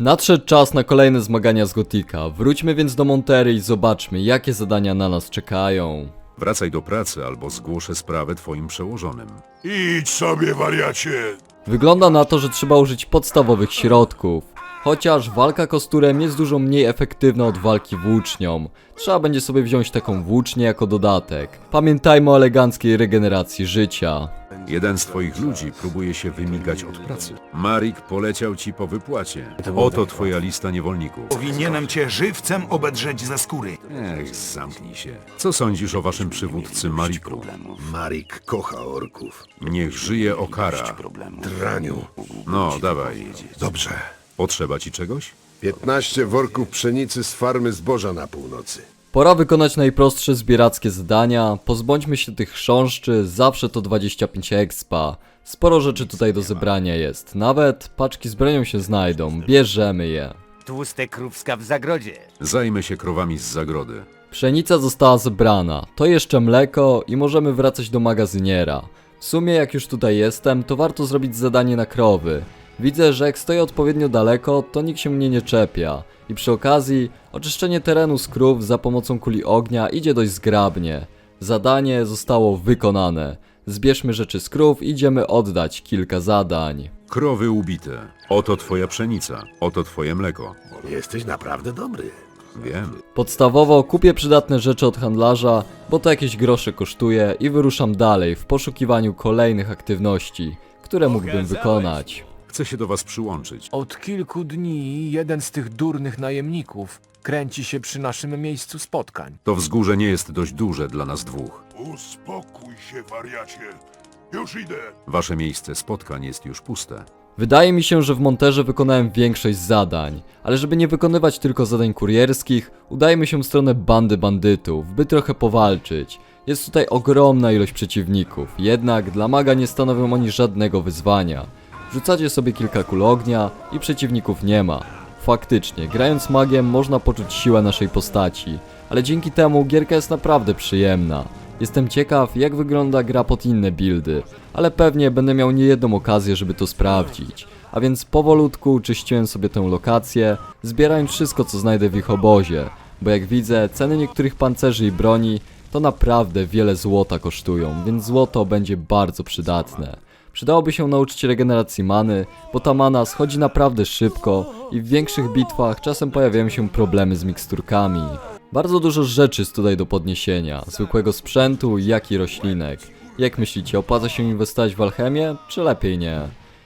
Nadszedł czas na kolejne zmagania z Gotika. Wróćmy więc do Montery i zobaczmy, jakie zadania na nas czekają. Wracaj do pracy albo zgłoszę sprawę twoim przełożonym. Idź sobie, wariacie! Wygląda na to, że trzeba użyć podstawowych środków. Chociaż walka kosturem jest dużo mniej efektywna od walki włócznią. Trzeba będzie sobie wziąć taką włócznię jako dodatek. Pamiętajmy o eleganckiej regeneracji życia. Jeden z twoich ludzi próbuje się wymigać od pracy. Marik poleciał ci po wypłacie. Oto twoja lista niewolników. Powinienem cię żywcem obedrzeć ze skóry. Ech, zamknij się. Co sądzisz o waszym przywódcy Mariku? Marik kocha orków. Niech żyje Okara. Traniu. No, dawaj. Dobrze. Potrzeba ci czegoś? 15 worków pszenicy z farmy zboża na północy. Pora wykonać najprostsze zbierackie zadania. Pozbądźmy się tych chrząszczy, zawsze to 25 expa. Sporo rzeczy tutaj do zebrania jest. Nawet paczki z bronią się znajdą. Bierzemy je. Tłuste krówska w zagrodzie. Zajmę się krowami z zagrody. Pszenica została zebrana, to jeszcze mleko i możemy wracać do magazyniera. W sumie jak już tutaj jestem, to warto zrobić zadanie na krowy. Widzę, że jak stoję odpowiednio daleko, to nikt się mnie nie czepia. I przy okazji, oczyszczenie terenu z krów za pomocą kuli ognia idzie dość zgrabnie. Zadanie zostało wykonane. Zbierzmy rzeczy z krów, idziemy oddać kilka zadań. Krowy ubite. Oto twoja pszenica. Oto twoje mleko. Jesteś naprawdę dobry. Wiem. Podstawowo kupię przydatne rzeczy od handlarza, bo to jakieś grosze kosztuje i wyruszam dalej w poszukiwaniu kolejnych aktywności, które mógłbym wykonać. Chcę się do was przyłączyć. Od kilku dni jeden z tych durnych najemników kręci się przy naszym miejscu spotkań. To wzgórze nie jest dość duże dla nas dwóch. Uspokój się, wariacie. Już idę. Wasze miejsce spotkań jest już puste. Wydaje mi się, że w Monterze wykonałem większość zadań, ale żeby nie wykonywać tylko zadań kurierskich, udajmy się w stronę bandy bandytów, by trochę powalczyć. Jest tutaj ogromna ilość przeciwników, jednak dla maga nie stanowią oni żadnego wyzwania. Rzucacie sobie kilka kul ognia i przeciwników nie ma. Faktycznie, grając magiem można poczuć siłę naszej postaci, ale dzięki temu gierka jest naprawdę przyjemna. Jestem ciekaw, jak wygląda gra pod inne buildy, ale pewnie będę miał niejedną okazję, żeby to sprawdzić. A więc powolutku czyściłem sobie tę lokację, zbierając wszystko, co znajdę w ich obozie, bo jak widzę, ceny niektórych pancerzy i broni to naprawdę wiele złota kosztują, więc złoto będzie bardzo przydatne. Przydałoby się nauczyć regeneracji many, bo ta mana schodzi naprawdę szybko i w większych bitwach czasem pojawiają się problemy z miksturkami. Bardzo dużo rzeczy jest tutaj do podniesienia, zwykłego sprzętu, jak i roślinek. Jak myślicie, opłaca się inwestować w alchemię, czy lepiej nie?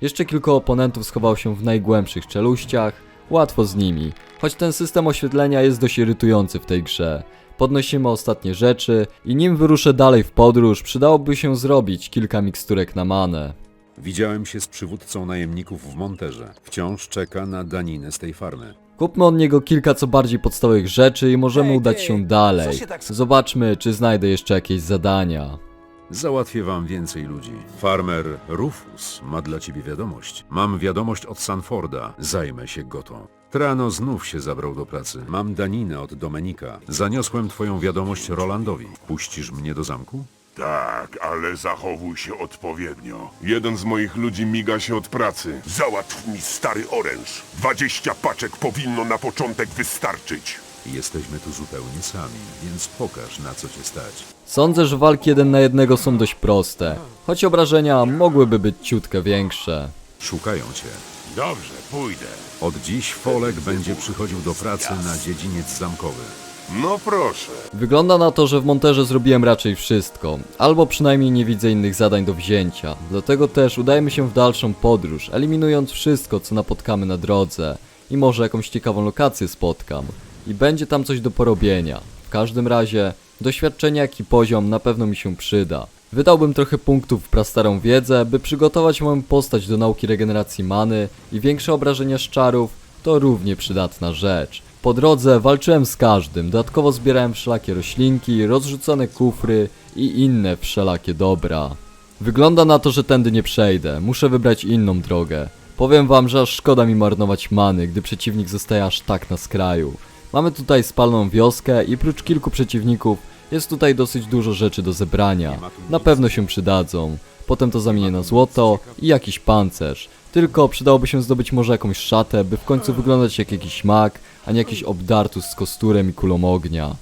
Jeszcze kilku oponentów schowało się w najgłębszych czeluściach, łatwo z nimi, choć ten system oświetlenia jest dość irytujący w tej grze. Podnosimy ostatnie rzeczy i nim wyruszę dalej w podróż, przydałoby się zrobić kilka miksturek na manę. Widziałem się z przywódcą najemników w Monterze. Wciąż czeka na daninę z tej farmy. Kupmy od niego kilka co bardziej podstawowych rzeczy i możemy Ej, udać ty, się co dalej. się tak- Zobaczmy, czy znajdę jeszcze jakieś zadania. Załatwię wam więcej ludzi. Farmer Rufus ma dla ciebie wiadomość. Mam wiadomość od Sanforda. Zajmę się gotą. Trano znów się zabrał do pracy. Mam daninę od Domenika. Zaniosłem twoją wiadomość Rolandowi. Puścisz mnie do zamku? Tak, ale zachowuj się odpowiednio. Jeden z moich ludzi miga się od pracy. Załatw mi stary oręż. 20 paczek powinno na początek wystarczyć. Jesteśmy tu zupełnie sami, więc pokaż na co cię stać. Sądzę, że walki jeden na jednego są dość proste, choć obrażenia mogłyby być ciutkę większe. Szukają cię. Dobrze, pójdę. Od dziś Folek będzie przychodził do pracy na dziedziniec zamkowy. No proszę. Wygląda na to, że w monterze zrobiłem raczej wszystko, albo przynajmniej nie widzę innych zadań do wzięcia. Dlatego też udajemy się w dalszą podróż, eliminując wszystko, co napotkamy na drodze. I może jakąś ciekawą lokację spotkam. I będzie tam coś do porobienia. W każdym razie, doświadczenie jak i poziom na pewno mi się przyda. Wydałbym trochę punktów w prastarą wiedzę, by przygotować moją postać do nauki regeneracji many i większe obrażenia z czarów to równie przydatna rzecz. Po drodze walczyłem z każdym, dodatkowo zbierałem wszelakie roślinki, rozrzucone kufry i inne wszelakie dobra. Wygląda na to, że tędy nie przejdę, muszę wybrać inną drogę. Powiem wam, że aż szkoda mi marnować many, gdy przeciwnik zostaje aż tak na skraju. Mamy tutaj spalną wioskę i prócz kilku przeciwników jest tutaj dosyć dużo rzeczy do zebrania. Na pewno się przydadzą. Potem to zamienię na złoto i jakiś pancerz. Tylko przydałoby się zdobyć może jakąś szatę, by w końcu wyglądać jak jakiś mag, a nie jakiś obdartus z kosturem i kulą ognia.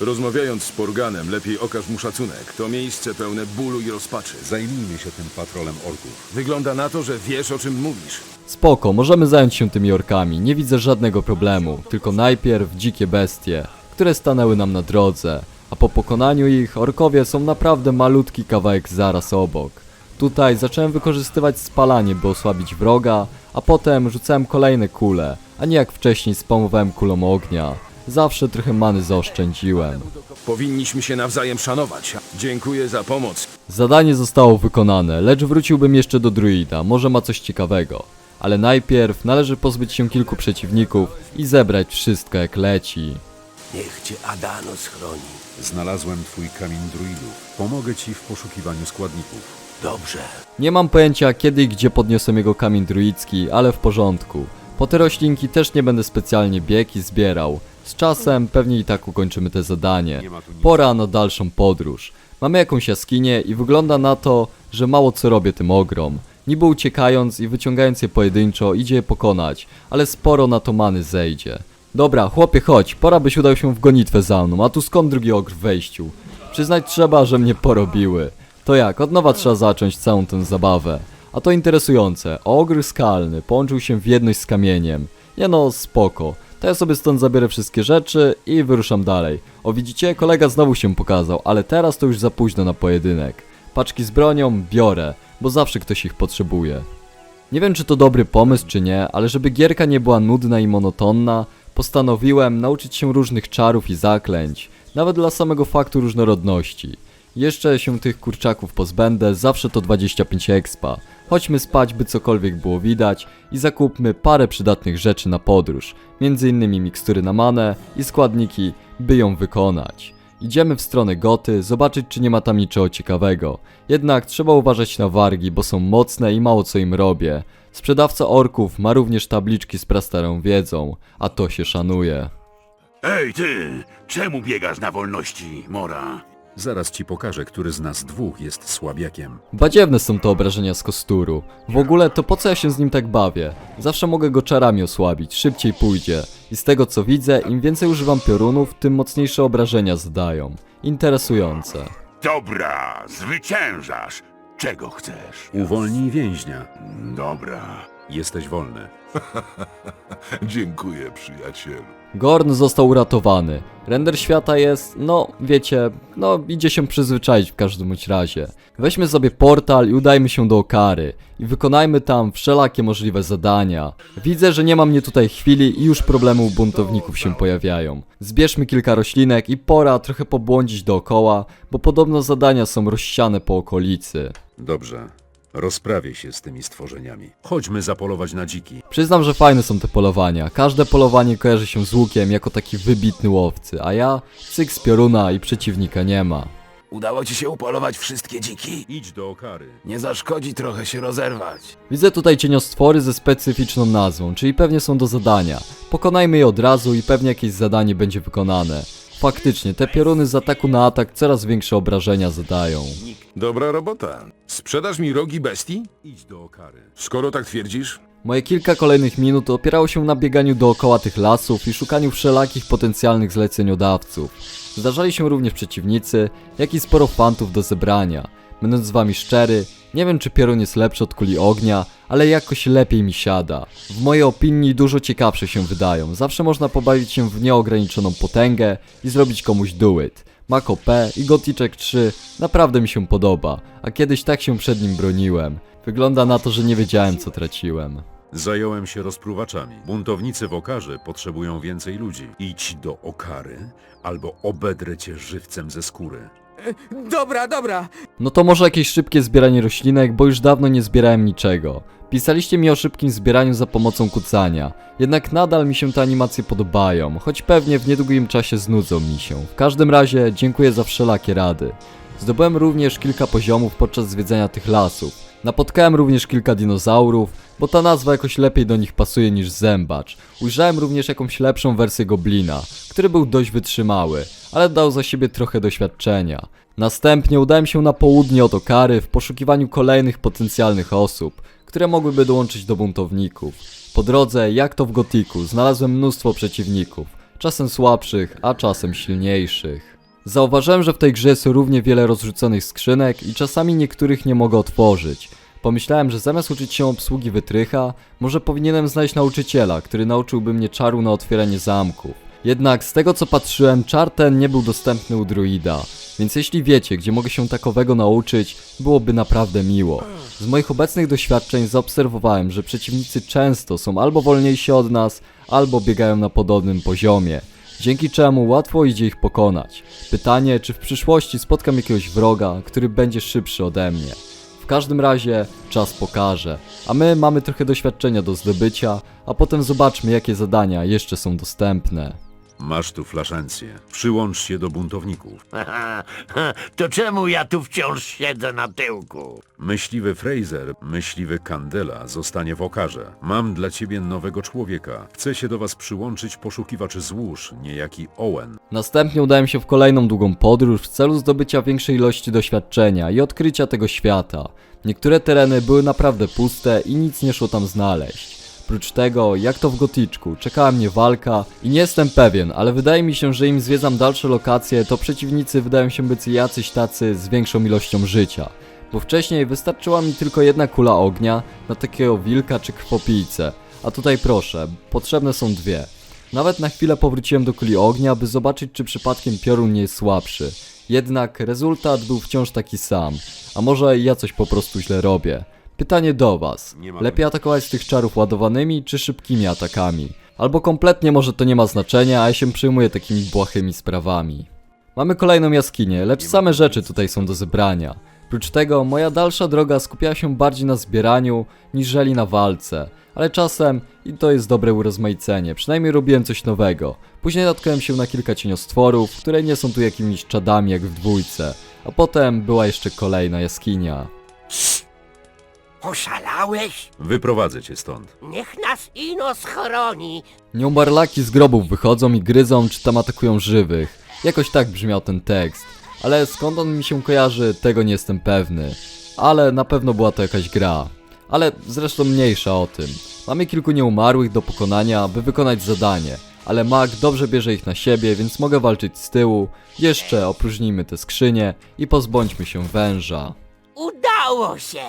Rozmawiając z Porganem, lepiej okaż mu szacunek. To miejsce pełne bólu i rozpaczy. Zajmijmy się tym patrolem orków. Wygląda na to, że wiesz o czym mówisz. Spoko, możemy zająć się tymi orkami, nie widzę żadnego problemu, tylko najpierw dzikie bestie, które stanęły nam na drodze, a po pokonaniu ich orkowie są naprawdę malutki kawałek zaraz obok. Tutaj zacząłem wykorzystywać spalanie, by osłabić wroga, a potem rzucałem kolejne kule, a nie jak wcześniej spamowałem kulą ognia. Zawsze trochę many zaoszczędziłem. Powinniśmy się nawzajem szanować. Dziękuję za pomoc. Zadanie zostało wykonane, lecz wróciłbym jeszcze do druida, może ma coś ciekawego. Ale najpierw należy pozbyć się kilku przeciwników i zebrać wszystko jak leci. Niech cię Adano schroni. Znalazłem twój kamień druidów. Pomogę ci w poszukiwaniu składników. Dobrze. Nie mam pojęcia kiedy i gdzie podniosłem jego kamień druicki, ale w porządku. Po te roślinki też nie będę specjalnie biegł i zbierał. Z czasem pewnie i tak ukończymy te zadanie. Pora na dalszą podróż. Mamy jakąś jaskinię i wygląda na to, że mało co robię tym ogrom. Niby uciekając i wyciągając je pojedynczo idzie je pokonać, ale sporo na to many zejdzie. Dobra, chłopie chodź, pora byś udał się w gonitwę za mną, a tu skąd drugi ogr w wejściu? Przyznać trzeba, że mnie porobiły. To jak, od nowa trzeba zacząć całą tę zabawę. A to interesujące, ogr skalny połączył się w jedność z kamieniem. Nie no, spoko. To ja sobie stąd zabiorę wszystkie rzeczy i wyruszam dalej. O widzicie, kolega znowu się pokazał, ale teraz to już za późno na pojedynek. Paczki z bronią biorę, bo zawsze ktoś ich potrzebuje. Nie wiem czy to dobry pomysł czy nie, ale żeby gierka nie była nudna i monotonna, postanowiłem nauczyć się różnych czarów i zaklęć, nawet dla samego faktu różnorodności. Jeszcze się tych kurczaków pozbędę, zawsze to 25 expa. Chodźmy spać, by cokolwiek było widać i zakupmy parę przydatnych rzeczy na podróż, innymi mikstury na manę i składniki, by ją wykonać. Idziemy w stronę Goty, zobaczyć czy nie ma tam niczego ciekawego. Jednak trzeba uważać na wargi, bo są mocne i mało co im robię. Sprzedawca orków ma również tabliczki z prastarą wiedzą, a to się szanuje. Ej ty, czemu biegasz na wolności, Mora? Zaraz ci pokażę, który z nas dwóch jest słabiakiem. Badziewne są te obrażenia z kosturu. W ogóle to po co ja się z nim tak bawię? Zawsze mogę go czarami osłabić, szybciej pójdzie. I z tego co widzę, im więcej używam piorunów, tym mocniejsze obrażenia zadają. Interesujące. Dobra, zwyciężasz. Czego chcesz? Uwolnij więźnia. Dobra. Jesteś wolny. Dziękuję, przyjacielu. Gorn został uratowany. Render świata jest, no wiecie, no idzie się przyzwyczaić w każdym bądź razie. Weźmy sobie portal i udajmy się do Okary i wykonajmy tam wszelakie możliwe zadania. Widzę, że nie ma mnie tutaj chwili i już problemy u buntowników się pojawiają. Zbierzmy kilka roślinek i pora trochę pobłądzić dookoła, bo podobno zadania są rozsiane po okolicy. Dobrze. Rozprawię się z tymi stworzeniami. Chodźmy zapolować na dziki. Przyznam, że fajne są te polowania. Każde polowanie kojarzy się z łukiem jako taki wybitny łowcy, a ja cyk z pioruna i przeciwnika nie ma. Udało ci się upolować wszystkie dziki? Idź do Okary. Nie zaszkodzi trochę się rozerwać. Widzę tutaj cieniostwory ze specyficzną nazwą, czyli pewnie są do zadania. Pokonajmy je od razu i pewnie jakieś zadanie będzie wykonane. Faktycznie, te pioruny z ataku na atak coraz większe obrażenia zadają. Dobra robota. Sprzedasz mi rogi bestii? Idź do Okary. Skoro tak twierdzisz, Moje kilka kolejnych minut opierało się na bieganiu dookoła tych lasów i szukaniu wszelakich potencjalnych zleceniodawców. Zdarzali się również przeciwnicy, jak i sporo fantów do zebrania. Będąc z wami szczery, nie wiem czy piorun jest lepszy od kuli ognia, ale jakoś lepiej mi siada. W mojej opinii dużo ciekawsze się wydają. Zawsze można pobawić się w nieograniczoną potęgę i zrobić komuś do it. Mako P i Goticzek 3 naprawdę mi się podoba, a kiedyś tak się przed nim broniłem. Wygląda na to, że nie wiedziałem co traciłem. Zająłem się rozpruwaczami. Buntownicy w Okarze potrzebują więcej ludzi. Idź do Okary, albo obedrę cię żywcem ze skóry. Dobra, dobra. No to może jakieś szybkie zbieranie roślinek, bo już dawno nie zbierałem niczego. Pisaliście mi o szybkim zbieraniu za pomocą kucania, jednak nadal mi się te animacje podobają, choć pewnie w niedługim czasie znudzą mi się. W każdym razie dziękuję za wszelakie rady. Zdobyłem również kilka poziomów podczas zwiedzania tych lasów. Napotkałem również kilka dinozaurów, bo ta nazwa jakoś lepiej do nich pasuje niż zębacz. Ujrzałem również jakąś lepszą wersję goblina, który był dość wytrzymały, ale dał za siebie trochę doświadczenia. Następnie udałem się na południe od Okary w poszukiwaniu kolejnych potencjalnych osób, które mogłyby dołączyć do buntowników. Po drodze, jak to w Gotiku, znalazłem mnóstwo przeciwników, czasem słabszych, a czasem silniejszych. Zauważyłem, że w tej grze jest równie wiele rozrzuconych skrzynek i czasami niektórych nie mogę otworzyć. Pomyślałem, że zamiast uczyć się obsługi wytrycha, może powinienem znaleźć nauczyciela, który nauczyłby mnie czaru na otwieranie zamków. Jednak z tego co patrzyłem, czar ten nie był dostępny u druida, więc jeśli wiecie, gdzie mogę się takowego nauczyć, byłoby naprawdę miło. Z moich obecnych doświadczeń zaobserwowałem, że przeciwnicy często są albo wolniejsi od nas, albo biegają na podobnym poziomie dzięki czemu łatwo idzie ich pokonać. Pytanie, czy w przyszłości spotkam jakiegoś wroga, który będzie szybszy ode mnie. W każdym razie czas pokaże, a my mamy trochę doświadczenia do zdobycia, a potem zobaczmy jakie zadania jeszcze są dostępne. Masz tu flaszencję. Przyłącz się do buntowników. To czemu ja tu wciąż siedzę na tyłku? Myśliwy Fraser, myśliwy Candela zostanie w okarze. Mam dla ciebie nowego człowieka. Chce się do was przyłączyć poszukiwacz złóż, niejaki Owen. Następnie udałem się w kolejną długą podróż w celu zdobycia większej ilości doświadczenia i odkrycia tego świata. Niektóre tereny były naprawdę puste i nic nie szło tam znaleźć. Prócz tego, jak to w Gotyczku, czekała mnie walka i nie jestem pewien, ale wydaje mi się, że im zwiedzam dalsze lokacje, to przeciwnicy wydają się być jacyś tacy z większą ilością życia. Bo wcześniej wystarczyła mi tylko jedna kula ognia na takiego wilka czy krwopijcę, a tutaj proszę, potrzebne są dwie. Nawet na chwilę powróciłem do kuli ognia, by zobaczyć, czy przypadkiem piorun nie jest słabszy. Jednak rezultat był wciąż taki sam. A może ja coś po prostu źle robię? Pytanie do was. Lepiej atakować tych czarów ładowanymi, czy szybkimi atakami? Albo kompletnie może to nie ma znaczenia, a ja się przyjmuję takimi błahymi sprawami. Mamy kolejną jaskinię, lecz same rzeczy tutaj są do zebrania. Prócz tego, moja dalsza droga skupiała się bardziej na zbieraniu, niżeli na walce. Ale czasem, i to jest dobre urozmaicenie, przynajmniej robiłem coś nowego. Później natknąłem się na kilka cieniostworów, które nie są tu jakimiś czadami jak w dwójce. A potem była jeszcze kolejna jaskinia. Oszalałeś? Wyprowadzę cię stąd. Niech nas ino schroni. Nieomarlaki z grobów wychodzą i gryzą, czy tam atakują żywych. Jakoś tak brzmiał ten tekst. Ale skąd on mi się kojarzy, tego nie jestem pewny. Ale na pewno była to jakaś gra. Ale zresztą mniejsza o tym. Mamy kilku nieumarłych do pokonania, by wykonać zadanie. Ale mag dobrze bierze ich na siebie, więc mogę walczyć z tyłu. Jeszcze opróżnijmy te skrzynie i pozbądźmy się węża. Udało się.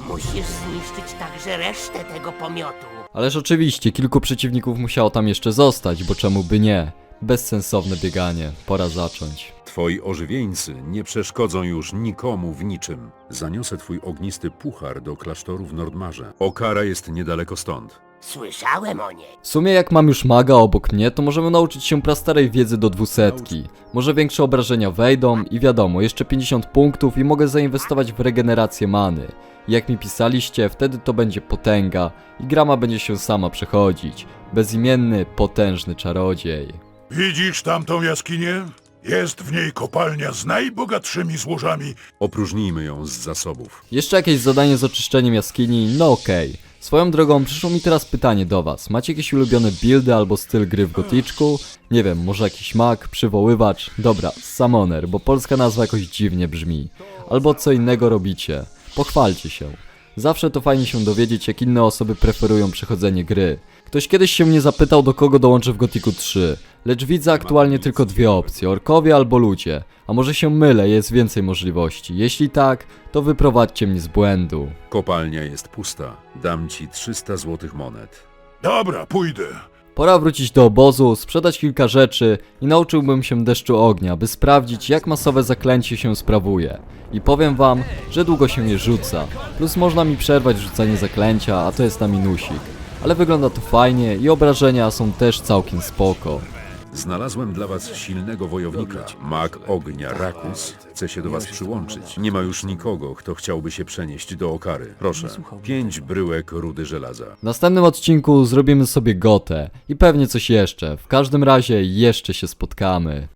Musisz zniszczyć także resztę tego pomiotu. Ależ oczywiście, kilku przeciwników musiało tam jeszcze zostać, bo czemu by nie? Bezsensowne bieganie, pora zacząć. Twoi ożywieńcy nie przeszkodzą już nikomu w niczym. Zaniosę twój ognisty puchar do klasztoru w Nordmarze. Okara jest niedaleko stąd. Słyszałem o niej. W sumie jak mam już maga obok mnie, to możemy nauczyć się prastarej wiedzy do dwusetki. Może większe obrażenia wejdą i wiadomo, jeszcze 50 punktów i mogę zainwestować w regenerację many. Jak mi pisaliście, wtedy to będzie potęga i grama będzie się sama przechodzić. Bezimienny, potężny czarodziej. Widzisz tamtą jaskinię? Jest w niej kopalnia z najbogatszymi złożami. Opróżnijmy ją z zasobów. Jeszcze jakieś zadanie z oczyszczeniem jaskini? No okej. Swoją drogą przyszło mi teraz pytanie do was. Macie jakieś ulubione buildy albo styl gry w gotyczku? Nie wiem, może jakiś mag, przywoływacz? Dobra, summoner, bo polska nazwa jakoś dziwnie brzmi. Albo co innego robicie. Pochwalcie się. Zawsze to fajnie się dowiedzieć, jak inne osoby preferują przechodzenie gry. Ktoś kiedyś się mnie zapytał, do kogo dołączę w Gotiku 3, lecz widzę aktualnie tylko dwie opcje, orkowie albo ludzie. A może się mylę, jest więcej możliwości. Jeśli tak, to wyprowadźcie mnie z błędu. Kopalnia jest pusta. Dam ci 300 złotych monet. Dobra, pójdę. Pora wrócić do obozu, sprzedać kilka rzeczy i nauczyłbym się deszczu ognia, by sprawdzić jak masowe zaklęcie się sprawuje. I powiem wam, że długo się nie rzuca. Plus można mi przerwać rzucanie zaklęcia, a to jest na minusik. Ale wygląda to fajnie i obrażenia są też całkiem spoko. Znalazłem dla was silnego wojownika. Mag ognia Rakus chce się do was przyłączyć. Nie ma już nikogo, kto chciałby się przenieść do Okary. Proszę, pięć bryłek rudy żelaza. W następnym odcinku zrobimy sobie gotę i pewnie coś jeszcze. W każdym razie jeszcze się spotkamy.